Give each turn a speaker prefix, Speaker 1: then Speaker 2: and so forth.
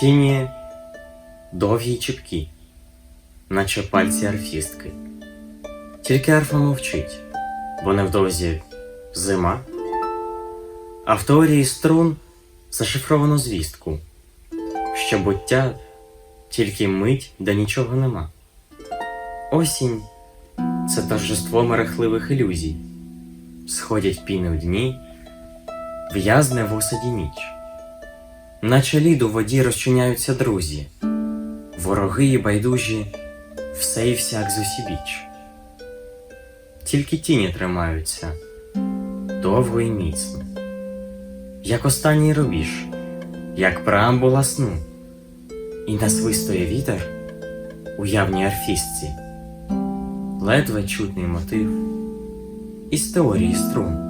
Speaker 1: Тіні довгі й чіпкі, наче пальці арфістки. Тільки арфа мовчить, бо невдовзі зима. А в теорії струн зашифровано звістку, що буття тільки мить, де нічого нема. Осінь це торжество мерехливих ілюзій. Сходять піни в дні, в'язне в осаді ніч. Наче лід у воді розчиняються друзі, вороги і байдужі, все і всяк зусібіч. Тільки тіні тримаються довго і міцно, як останній рубіж, як преамбула сну, і насвистує вітер у явній арфістці, ледве чутний мотив із теорії струн.